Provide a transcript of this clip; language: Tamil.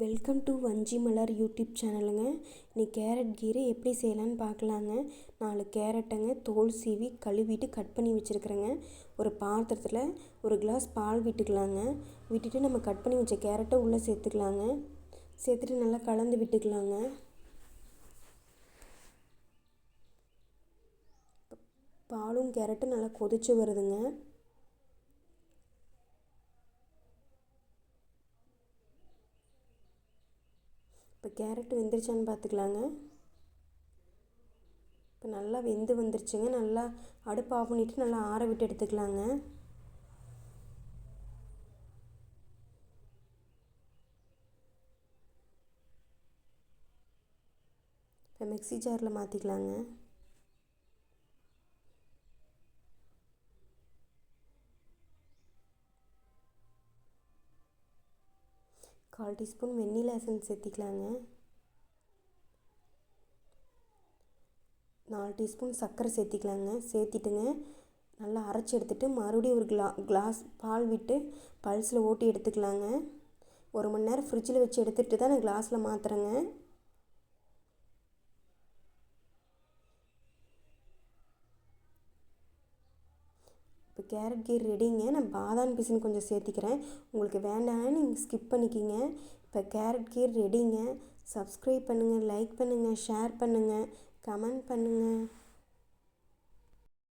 வெல்கம் டு வஞ்சி மலர் யூடியூப் சேனலுங்க. இன்னைக்கு கேரட் கீரை எப்படி செய்யலான்னு பார்க்கலாங்க. நாலு கேரட்டுங்க தோல் சீவி கழுவிட்டு கட் பண்ணி வச்சுருக்குறேங்க. ஒரு பாத்திரத்தில் ஒரு கிளாஸ் பால் விட்டுக்கலாங்க. விட்டுட்டு நம்ம கட் பண்ணி வச்ச கேரட்டை உள்ளே சேர்த்துக்கலாங்க. சேர்த்துட்டு நல்லா கலந்து விட்டுக்கலாங்க. பாலும் கேரட்டும் நல்லா கொதிச்சு வருதுங்க. இப்போ கேரட் வெந்துருச்சான்னு பார்த்துக்கலாங்க. இப்போ நல்லா வெந்து வந்துருச்சுங்க. நல்லா அடுப்பு ஆஃப் பண்ணிவிட்டு நல்லா ஆற விட்டு எடுத்துக்கலாங்க. இப்போ மிக்சி ஜாரில் மாற்றிக்கலாங்க கால் டீஸ்பூன் வெண்ணிலா எசன்ஸ் சேர்த்திக்கலாங்க. நாலு டீஸ்பூன் சர்க்கரை சேர்த்திக்கலாங்க. சேர்த்திட்டுங்க நல்லா அரைச்சி எடுத்துகிட்டு மறுபடியும் ஒரு கிளா கிளாஸ் பால் விட்டு பல்ஸில் ஓட்டி எடுத்துக்கலாங்க. ஒரு மணி நேரம் ஃப்ரிட்ஜில் வச்சு எடுத்துகிட்டு தான் நான் கிளாஸில் மாற்றுறேங்க கேரட் கீர் ரெடிங்க. நான் பாதாம் பிசின் கொஞ்சம் சேர்த்திக்கிறேன். உங்களுக்கு வேண்டாம்னா நீங்கள் ஸ்கிப் பண்ணிக்கிங்க. இப்போ கேரட் கீர் ரெடிங்க. சப்ஸ்கிரைப் பண்ணுங்கள் லைக் பண்ணுங்கள் ஷேர் பண்ணுங்கள் கமெண்ட் பண்ணுங்கள்